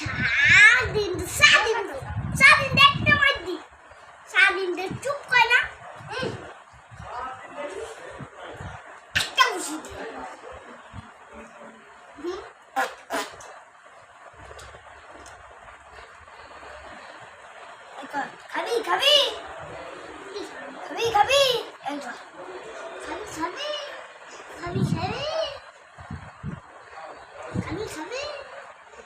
সারাদিন সারাদিন। খাবি খাবি। খাবি খাবি। খাবি খাবি। খাবি খাবি। খাবি খাবি।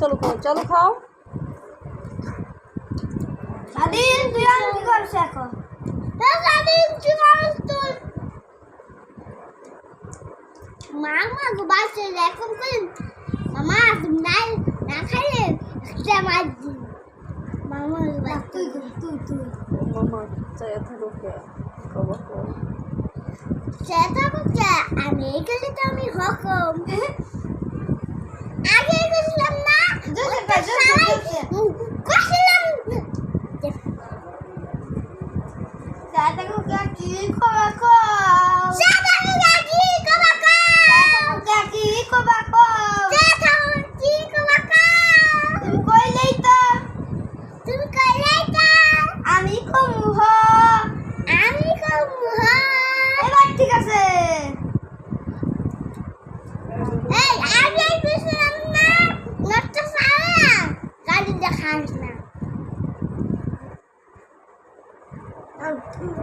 চলো খাও চলো খাও। স্বাধীন তুই আর কি করছিস এখন? স্বাধীন জীবন তোর। মামা গো বাচ্চা এরকম করে saya dulu ya kamu saya takut ya Amerika itu kami hukum আগে গেছিলাম না সবাই গেছিলাম দাদা কি খবর hand now. Oh.